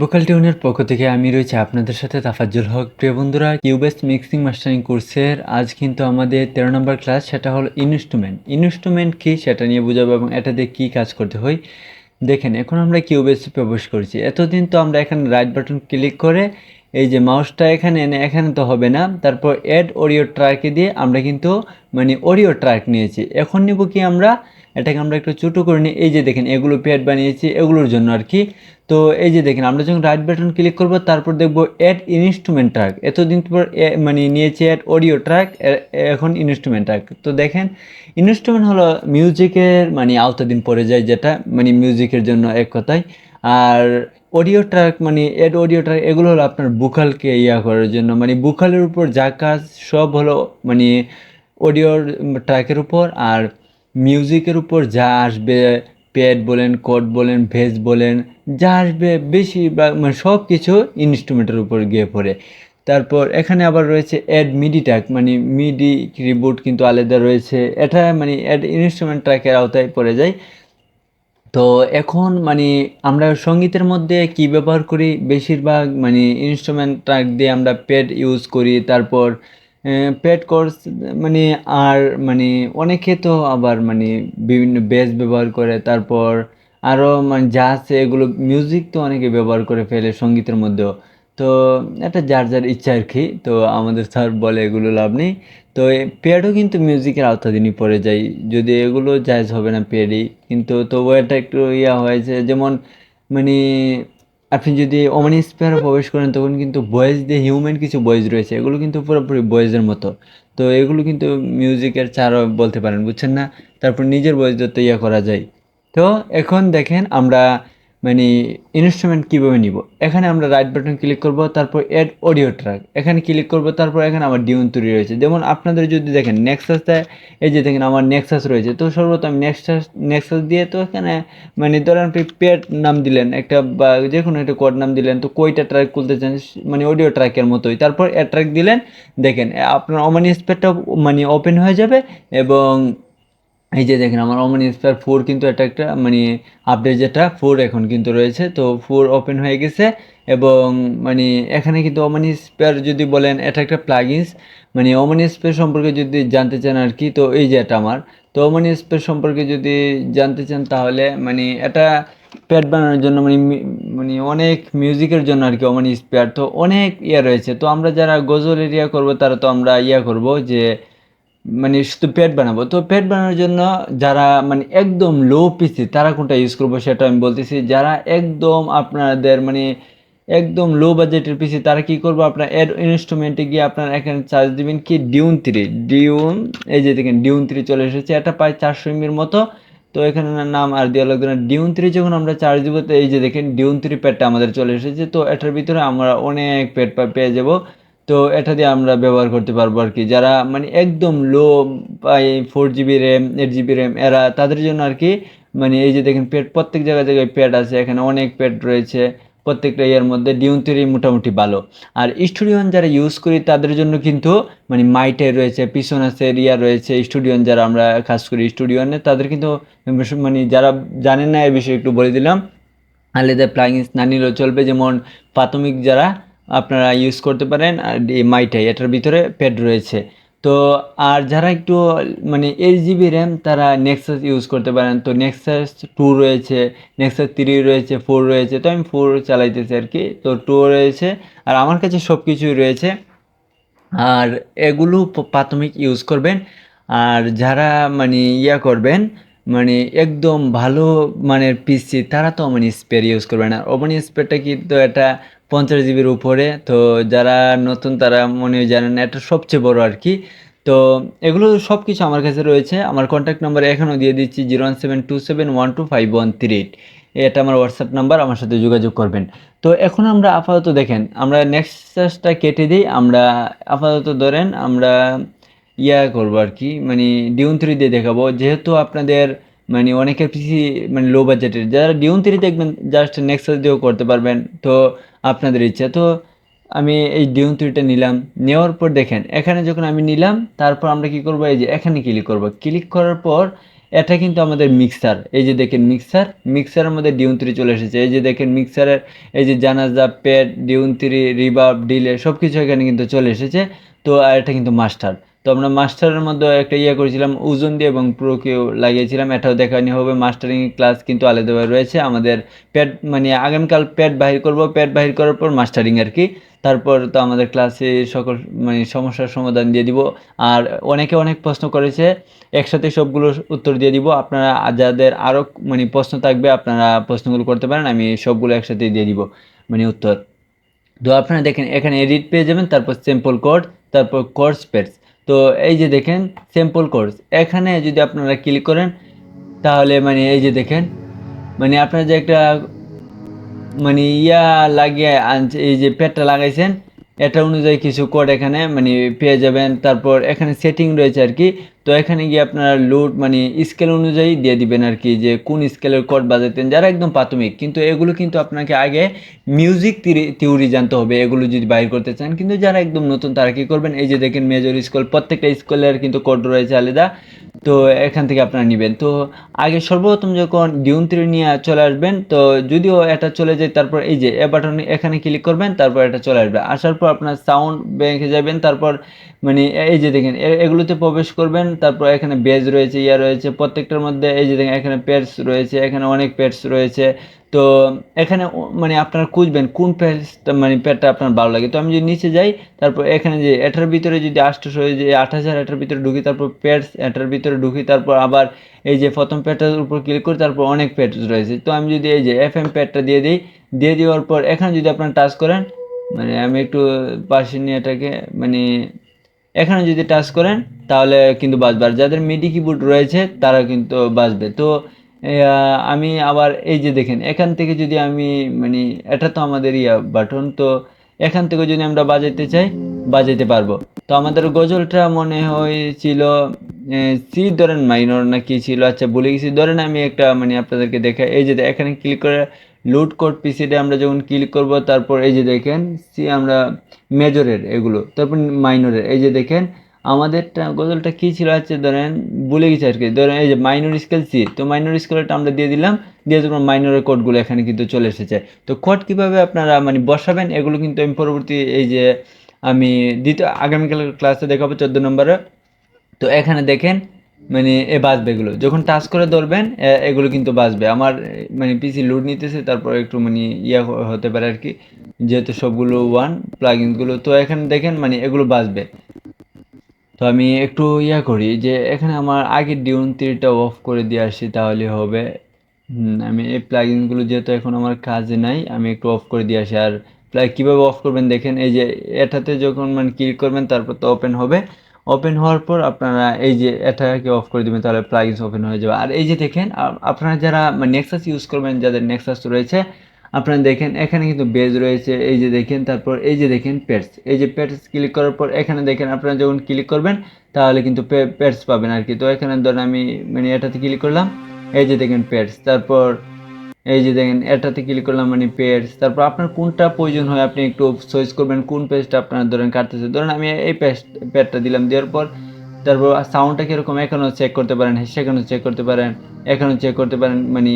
Vocal টিউনের পক্ষ থেকে আমি রয়েছে আপনাদের সাথে তাফাজ্জুল হক। প্রিয় বন্ধুরা কিউবেস্ট মিক্সিং মাস্টারিং কোর্সের আজ কিন্তু আমাদের তেরো নম্বর ক্লাস সেটা হলো ইনস্ট্রুমেন্ট ইনস্ট্রুমেন্ট কী সেটা নিয়ে বোঝাবো এবং এটা দিয়ে কী কাজ করতে হয়? দেখেন, এখন আমরা কিউবেস্টে প্রবেশ করছি। এতদিন তো আমরা এখানে রাইট বাটন ক্লিক করে এই যে মাউসটা এখানে, এনে এখানে তো হবে না। তারপর অ্যাড অডিও ট্র্যাকে দিয়ে আমরা কিন্তু মানে অডিও ট্র্যাক নিয়েছি। এখন নিব কি আমরা? এটাকে আমরা একটু ছোটো করে নিই। এই যে দেখেন, এগুলো প্যাড বানিয়েছি, এগুলোর জন্য আর কি। তো এই যে দেখেন, আমরা যখন রাইট বাটন ক্লিক করব, তারপর দেখব অ্যাড ইনস্ট্রুমেন্ট ট্র্যাক এতদিন পর মানে নিয়েছি অ্যাড অডিও ট্র্যাক এখন ইনস্ট্রুমেন্ট ট্র্যাক তো দেখেন ইনস্ট্রুমেন্ট হলো মিউজিকের মানে আওতাদিন পড়ে যায় যেটা মানে মিউজিকের জন্য এক কথায়। আর অডিও ট্র্যাক মানে এড অডিও ট্র্যাক এগুলো হলো আপনার বুকালকে ইয়া করার জন্য। মানে বুকালের উপর যা কাজ সব হলো মানে অডিওর ট্র্যাকের উপর আর মিউজিকের উপর যা আসবে প্যাড বলেন কোড বলেন ভেজ বলেন, যা আসবে বেশি মানে সব কিছু ইনস্ট্রুমেন্টের উপর গিয়ে পড়ে। তারপর এখানে আবার রয়েছে অ্যাড মিডি ট্র্যাক মানে মিডি কিবোর্ড কিন্তু আলাদা রয়েছে। এটা মানে অ্যাড ইনস্ট্রুমেন্ট ট্র্যাকের আওতায় পড়ে যায়। তো এখন মানে আমরা সঙ্গীতের মধ্যে কি ব্যবহার করি? বেশিরভাগ মানে ইনস্ট্রুমেন্ট ট্র্যাক দিয়ে আমরা প্যাড ইউজ করি, তারপর প্যাড কোর্স মানে আর মানে অনেকে তো আবার মানে বিভিন্ন বেস ব্যবহার করে, তারপর আরও মানে যা আছে এগুলো মিউজিক তো অনেকে ব্যবহার করে ফেলে সঙ্গীতের মধ্যেও। তো এটা যার যার ইচ্ছা আর কি, তো আমাদের স্যার বলে এগুলো লাভ নেই। তো প্যাডও কিন্তু মিউজিকের আওতাধীনই পড়ে যায়। যদি এগুলো জায়জ হবে না প্যাডই কিন্তু তবু এটা একটু ইয়া হয়েছে যেমন মানে আপনি যদি ওমানি স্পেয়ারে প্রবেশ করেন, তখন কিন্তু ভয়েস দিয়ে হিউম্যান কিছু ভয়েস রয়েছে, এগুলো কিন্তু পুরোপুরি ভয়েসের মতো। তো এগুলো কিন্তু মিউজিকের চারও বলতে পারেন, বুঝছেন না? তারপর নিজের ভয়েস দিয়ে ইয়া করা যায়। তো এখন দেখেন আমরা মানে ইনস্ট্রুমেন্ট কীভাবে নিব? এখানে আমরা রাইট বাটন ক্লিক করব, তারপর অ্যাড অডিও ট্র্যাক এখানে ক্লিক করব, তারপর এখানে আমার ডিউন তৈরি রয়েছে। যেমন আপনাদের যদি দেখেন নেক্সাসটা এই যে দেখেন আমার নেক্সাস রয়েছে। তো সর্বপ্রথম নেক্সাস নেক্সাস দিয়ে তো এখানে মানে ধরেন আপনি পেড নাম দিলেন, একটা বা যে কোনো একটা কোড নাম দিলেন, তো কয়টা ট্র্যাক খুলতে চান? মানে অডিও ট্র্যাকের মতোই। তারপর অ্যাড ট্র্যাক দিলেন, দেখেন, আপনার অমানি স্পেডটা মানে ওপেন হয়ে যাবে এবং এই যে দেখেন, আমার অমন ইন্সপায়ার ফোর কিন্তু এটা একটা মানে আপডেট যেটা ফোর এখন কিন্তু রয়েছে। তো ফোর ওপেন হয়ে গেছে এবং মানে এখানে কিন্তু ওমান স্পেয়ার যদি বলেন, এটা একটা প্লাগিনস মানে ওমান স্পেয়ার সম্পর্কে যদি জানতে চান আর কি, তো এই যে এটা আমার। তো ওমান স্পেয়ার সম্পর্কে যদি জানতে চান তাহলে মানে এটা প্যাড বানানোর জন্য মানে মানে অনেক মিউজিকের জন্য আর কি ওমান স্পেয়ার তো অনেক ইয়ে রয়েছে। তো আমরা যারা গজল এরিয়া করব, তারা তো আমরা ইয়া করব যে মানে শুধু প্যাড বানাবো। তো প্যাড বানানোর জন্য যারা মানে একদম লো পিসি তারা কোনটা ইউজ করব সেটা আমি বলতেছি। যারা একদম আপনাদের মানে একদম লো বাজেটের পিসি তারা কি করব? আপনার অ্যাড ইনস্ট্রুমেন্টে গিয়ে আপনার এখানে চার্জ দিবেন কি? ডিউন থ্রি ডিউন এই যে দেখেন ডিউন থ্রি চলে এসেছে। এটা প্রায় চারশো এমবির মতো। তো এখানে নাম আর দেওয়া লাগবে না। ডিউন থ্রি যখন আমরা চার্জ দিব, তো এই যে দেখেন ডিউন থ্রি প্যাডটা আমাদের চলে এসেছে। তো এটার ভিতরে আমরা অনেক প্যাড পেয়ে যাব। তো এটা দিয়ে আমরা ব্যবহার করতে পারব আর কি। যারা মানে একদম low four GB RAM eight GB RAM এরা, তাদের জন্য আর কি মানে এই যে দেখেন প্যাড প্রত্যেক জায়গায় জায়গায় প্যাড আছে, এখানে অনেক প্যাড রয়েছে, প্রত্যেকটা ইয়ের মধ্যে ডিউন থ্রি মোটামুটি ভালো। আর স্টুডিওন যারা ইউজ করি, তাদের জন্য কিন্তু মানে মাইটে রয়েছে, পিছন আছে রিয়া রয়েছে স্টুডিওন যারা আমরা কাজ করি স্টুডিওনে তাদের কিন্তু মানে যারা জানেন না, এ বিষয়ে একটু বলে দিলাম। আলাদা প্লাগিনস না নিলেও চলবে, যেমন প্রাথমিক যারা আপনারা ইউজ করতে পারেন, আর মাইটাই এটার ভিতরে প্যাড রয়েছে। তো আর যারা একটু মানে এইট জিবি র্যাম তারা নেক্সাস ইউজ করতে পারেন। তো নেক্সাস টু রয়েছে নেক্সাস থ্রি রয়েছে ফোর রয়েছে, তো আমি ফোর চালাইতেছি আর কি। তো টু রয়েছে, আর আমার কাছে সব কিছুই রয়েছে। আর এগুলো প্রাথমিক ইউজ করবেন। আর যারা মানে ইয়া করবেন মানে একদম ভালো মানের পিসি তারা তো মানে স্পেয়ার ইউজ করবেন আর ওমানি স্পেয়ারটা কিন্তু এটা পঞ্চাশ জিবির উপরে। তো যারা নতুন, তারা মনে জানেন এটা সবচেয়ে বড় আর কি। তো এগুলো সব কিছু আমার কাছে রয়েছে। আমার কন্ট্যাক্ট নাম্বার এখনও দিয়ে দিচ্ছি, zero one seven two seven one two five one three. Eight এটা আমার হোয়াটসঅ্যাপ নাম্বার আমার সাথে যোগাযোগ করবেন। তো এখন আমরা আপাতত দেখেন, আমরা নেক্সট চার্জটা কেটে দিই। আমরা আপাতত ধরেন আমরা ইয়া করব আর কি মানে ডিউন থ্রি দিয়ে দেখাবো। যেহেতু আপনাদের মানে অনেকের পিসি মানে লো বাজেটের যারা ডিউন থ্রি দেখবেন জাস্ট নেক্সাস দিয়েও করতে পারবেন। তো আপনাদের ইচ্ছা। তো আমি এই ডিউন থ্রিটা নিলাম। নেওয়ার পর দেখেন, এখানে যখন আমি নিলাম, তারপর আমরা কি করব? এই যে এখানে ক্লিক করব। ক্লিক করার পর এটা কিন্তু আমাদের মিক্সার এই যে দেখেন মিক্সার মিক্সারের মধ্যে ডিউন থ্রি চলে এসেছে। এই যে দেখেন মিক্সারের এই যে জানাজা pad Dune three reverb delay সব কিছু এখানে কিন্তু চলে এসেছে। তো এটা কিন্তু মাস্টার তো আমরা মাস্টারের মধ্যে একটা ইয়ে করেছিলাম, ওজন দিয়ে এবং প্রোকেও লাগিয়েছিলাম। এটাও দেখানি হবে মাস্টারিং ক্লাস কিন্তু আলাদাভাবে রয়েছে। আমাদের প্যাড মানে আগামীকাল প্যাড বাহির করব। প্যাড বাহির করার পর মাস্টারিং আর কি। তারপর তো আমাদের ক্লাসে সকল মানে সমস্যার সমাধান দিয়ে দিব। আর অনেকে অনেক প্রশ্ন করেছে, একসাথে সবগুলো উত্তর দিয়ে দিব। আপনারা যাদের আরও মানে প্রশ্ন থাকবে, আপনারা প্রশ্নগুলো করতে পারেন, আমি সবগুলো একসাথে দিয়ে দিব মানে উত্তর। তো আপনারা দেখেন, এখানে এডিট পেয়ে যাবেন, তারপর সিম্পল কোড তারপর কোর্স পেডস তো এই যে দেখেন সিম্পল কোর্স এখানে যদি আপনারা ক্লিক করেন, তাহলে মানে এই যে দেখেন মানে আপনারা যে একটা মানে ইয়া লাগিয়ে আনছে, এই যে পেটটা লাগাইছেন, এটা অনুযায়ী কিছু কোড এখানে মানে পেয়ে যাবেন। তারপর এখানে সেটিং রয়েছে আর কি। তো এখানে গিয়ে আপনারা লোড মানে স্কেল অনুযায়ী দিয়ে দিবেন আর কি, যে কোন স্কেলের কোড বাজাতেন, যারা একদম প্রাথমিক। কিন্তু এগুলো কিন্তু আপনাকে আগে মিউজিক থিওরি জানতে হবে, এগুলো যদি বাইর করতে চান। কিন্তু যারা একদম নতুন, তারা কী করবেন? এই যে দেখেন মেজর স্কুল প্রত্যেকটা স্কুলের কিন্তু কোড রয়েছে আলাদা। তো এখান থেকে আপনারা নেবেন। তো আগে সর্বপ্রথম যখন ডিউন থ্রি নিয়ে চলে আসবেন, তো যদিও এটা চলে যায়, তারপর এই যে এ বাটন এখানে ক্লিক করবেন, তারপর এটা চলে আসবে। আসার পর আপনার সাউন্ড ব্যাংকে যাবেন, তারপর মানে এই যে দেখেন এগুলোতে প্রবেশ করবেন তারপর এখানে বেজ রয়েছে, ইয়া রয়েছে, প্রত্যেকটার মধ্যে এই যে দেখেন, এখানে পেটস রয়েছে, এখানে অনেক পেটস রয়েছে। তো এখানে মানে আপনারা খুঁজবেন কোন পেজটা মানে পেটটা আপনার ভালো লাগে। তো আমি যদি নিচে যাই, তারপর এখানে যে এটার ভিতরে যদি হয়ে যে আট হাজার এটার ভিতরে ঢুকি, তারপর পেটস এটার ভিতরে ঢুকি, তারপর আবার এই যে প্রথম পেটটার উপর ক্লিক করি, তারপর অনেক পেটস রয়েছে। তো আমি যদি এই যে এফ এম পেটটা দিয়ে দিই, দিয়ে দেওয়ার পর এখানে যদি আপনারা টাচ করেন মানে আমি একটু পাশে নিয়ে এটাকে মানে এখানে যদি টাচ করেন, তাহলে কিন্তু বাজবে আর যাদের মিডি কিবোর্ড রয়েছে, তারা কিন্তু বাজবে তো আমি আবার এই যে দেখেন, এখান থেকে যদি আমি মানে এটা তো আমাদের ইয়া বাটন তো এখান থেকে যদি আমরা বাজাইতে চাই, বাজাইতে পারব। তো আমাদের গজলটা মনে হয়েছিল সি ধরেন মাইনর না কি ছিল? আচ্ছা ভুলে গেছি। ধরেন আমি একটা মানে আপনাদেরকে দেখা এই যে এখানে ক্লিক করে লুট কোড পিসিতে আমরা যখন ক্লিক করব, তারপর এই যে দেখেন সি আমরা মেজরের এগুলো, তারপর মাইনরের। এই যে দেখেন, আমাদেরটা গজলটা কী ছিল? হচ্ছে ধরেন, ভুলে গেছি আর কি। ধরেন এই যে মাইনর স্কেল সি, তো মাইনর স্কেলটা আমরা দিয়ে দিলাম, দিয়ে তোমার মাইনরের কোডগুলো এখানে কিন্তু চলে এসেছে। তো কোড কীভাবে আপনারা মানে বসাবেন, এগুলো কিন্তু আমি পরবর্তী এই যে আমি দ্বিতীয় আগামীকাল ক্লাসে দেখাবো চোদ্দ নম্বরে। তো এখানে দেখেন মানে এ বাজবে এগুলো। যখন টাচ করে ধরবেন এগুলো কিন্তু বাজবে আমার মানে পিসি লোড নিতেছে, তারপর একটু মানে ইয়া হতে পারে আর কি। যেহেতু সবগুলো ওয়ান প্লাগইনগুলো তো এখানে দেখেন মানে এগুলো বাজবে তো আমি একটু ইয়া করি যে, এখানে আমার আগের ডিউন থ্রিটা অফ করে দিয়ে আসি, তাহলে হবে। আমি এই প্লাগইনগুলো যেহেতু এখন আমার কাজে নাই, আমি একটু অফ করে দিয়ে আসি। আর প্লাগ কীভাবে অফ করবেন দেখেন, এই যে এটাতে যখন মানে ক্লিক করবেন, তারপর তো ওপেন হবে। ওপেন হওয়ার পর আপনারা এই যে এটাকে অফ করে দিবেন, তাহলে প্লাগইনস ওপেন হয়ে যাবে। আর এই যে দেখেন আপনারা যারা নেক্সাস ইউজ করবেন, যাদের নেক্সাস রয়েছে, আপনারা দেখেন, এখানে কিন্তু বেজ রয়েছে, এই যে দেখেন, তারপর এই যে দেখেন পেটস এই যে পেটস ক্লিক করার পর, এখানে দেখেন, আপনারা যখন ক্লিক করবেন, তাহলে কিন্তু পেটস পাবেন আর কি তো এখানে ধরেন আমি মানে এটাতে ক্লিক করলাম, এই যে দেখেন পেটস তারপর এই যে দেখেন, এটাতে ক্লিক করলাম মানে পেজ তারপর আপনার কোনটা প্রয়োজন হয় আপনি একটু চয়েস করবেন, কোন পেজটা আপনার ধরেন কাটতেছে। ধরেন আমি এই পেজ পেজটা দিলাম, দেওয়ার পর তারপর সাউন্ডটা কীরকম এখনও চেক করতে পারেন, সেখানেও চেক করতে পারেন, এখানেও চেক করতে পারেন মানে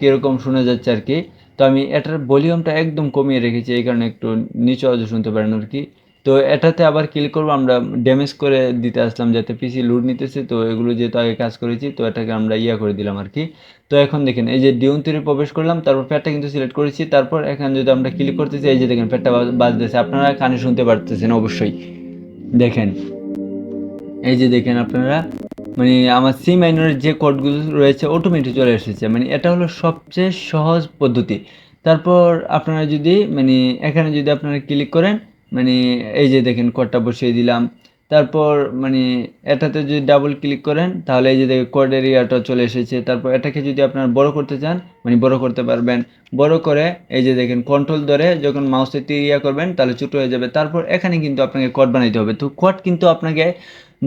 কীরকম শোনা যাচ্ছে আর কি। তো আমি এটার ভলিউমটা একদম কমিয়ে রেখেছি, এই কারণে একটু নিচু আওয়াজে শুনতে পারেন আর কি। তো এটাতে আবার ক্লিক করব, আমরা ড্যামেজ করে দিতে আসলাম, যাতে পিসি লুট নিতেছে, তো এগুলো যেহেতু আগে কাজ করেছি, তো এটাকে আমরা ইয়া করে দিলাম আর কি তো এখন দেখেন, এই যে ডিউন থ্রি প্রবেশ করলাম, তারপর প্যাডটা কিন্তু সিলেক্ট করেছি, তারপর এখানে যদি আমরা ক্লিক করতেছি এই যে দেখেন প্যাডটা বাজতেছে, আপনারা কানে শুনতে পারতেছেন অবশ্যই। দেখেন, এই যে দেখেন আপনারা মানে আমার সি মাইনরের যে কোডগুলো রয়েছে অটোমেটিক চলে এসেছে মানে এটা হলো সবচেয়ে সহজ পদ্ধতি। তারপর আপনারা যদি মানে এখানে যদি আপনারা ক্লিক করেন মানে এই যে দেখেন কোডটা বসিয়ে দিলাম। তারপর মানে এটাতে যদি ডাবল ক্লিক করেন, তাহলে এই যে দেখেন কোড এরিয়াটা চলে এসেছে। তারপর এটাকে যদি আপনারা বড় করতে চান মানে বড় করতে পারবেন। বড় করে এই যে দেখেন কন্ট্রোল ধরে যখন মাউসে তীরিয়া করবেন, তাহলে ছোটো হয়ে যাবে। তারপর এখানে কিন্তু আপনাকে কোড বানাইতে হবে। তো কোড কিন্তু আপনাকে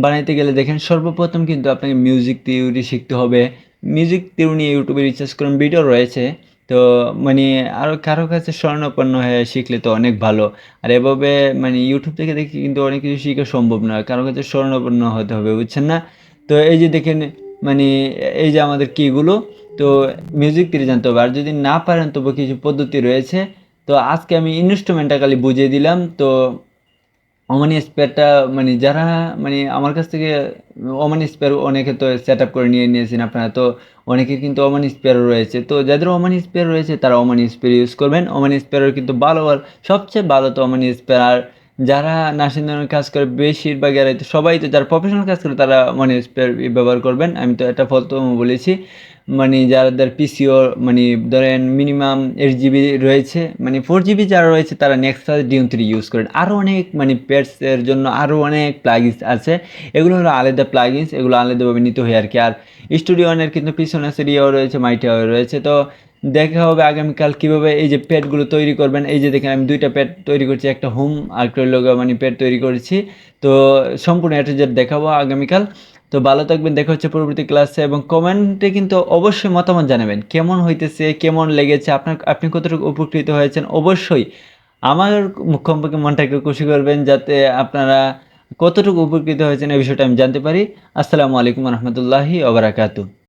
বানাইতে গেলে দেখেন সর্বপ্রথম কিন্তু আপনাকে মিউজিক থিওরি শিখতে হবে। মিউজিক থিওরি নিয়ে ইউটিউবে রিসার্চ করেন ভিডিও রয়েছে। তো মানে আরও কারও কাছে স্বর্ণপন্ন হয়ে শিখলে তো অনেক ভালো। আর এভাবে মানে ইউটিউব থেকে দেখি কিন্তু অনেক কিছু শেখা সম্ভব না কারও কাছে স্বর্ণপন্ন হতে হবে, বুঝছেন না? তো এই যে দেখেন মানে এই যে আমাদের কীগুলো তো মিউজিক থিওরি জানতে হবে। আর যদি না পারেন, তবু কিছু পদ্ধতি রয়েছে। তো আজকে আমি ইনস্ট্রুমেন্টটা খালি বুঝিয়ে দিলাম। তো ওমানি স্পেয়ারটা মানে যারা মানে আমার কাছ থেকে ওমানি স্পেয়ার অনেকে তো সেট আপ করে নিয়ে নিয়েছেন আপনারা, তো অনেকে কিন্তু ওমানি স্পেয়ারও রয়েছে। তো যাদের ওমানি স্পেয়ার রয়েছে, তারা ওমানি স্পেয়ার ইউজ করবেন। ওমানি স্পেয়ারও কিন্তু ভালো, সবচেয়ে ভালো তো ওমানি স্পেয়ার আর যারা নার্সিং কাজ করে, বেশিরভাগ এরাই তো সবাই তো যারা প্রফেশনাল কাজ করে, তারা মানে স্পেয়ার ব্যবহার করবেন। আমি তো এটা প্রথম বলেছি মানে যাদের পিসিও মানে ধরেন মিনিমাম এইট জিবি রয়েছে মানে ফোর জিবি যারা রয়েছে, তারা নেক্সাস ডিউন থ্রি ইউজ করেন। আরও অনেক মানে পেটসের জন্য আরও অনেক প্লাগিনস আছে। এগুলো হলো আলাদা প্লাগিনস এগুলো আলাদাভাবে নিতে হয় আর কি। আর স্টুডিও ওয়ানের কিন্তু পিছনে সিরিয়াও রয়েছে মাইটিও রয়েছে। তো দেখা হবে আগামীকাল কীভাবে এই যে প্যাডগুলো তৈরি করবেন। এই যে দেখেন, আমি দুইটা প্যাড তৈরি করছি, একটা হোম আর একটা লোক মানে প্যাড তৈরি করেছি। তো সম্পূর্ণ যে দেখাবো আগামীকাল। তো ভালো থাকবেন, দেখা হচ্ছে পরবর্তী ক্লাসে এবং কমেন্টে কিন্তু অবশ্যই মতামত জানাবেন। কেমন হইতেছে, কেমন লেগেছে, আপনার, আপনি কতটুকু উপকৃত হয়েছেন? অবশ্যই আমার মুখ্যমকে মনটা একটু খুশি করবেন যাতে আপনারা কতটুকু উপকৃত হয়েছেন এই বিষয়টা আমি জানতে পারি। আসসালামু আলাইকুম রহমতুল্লাহি ওবরাকাতু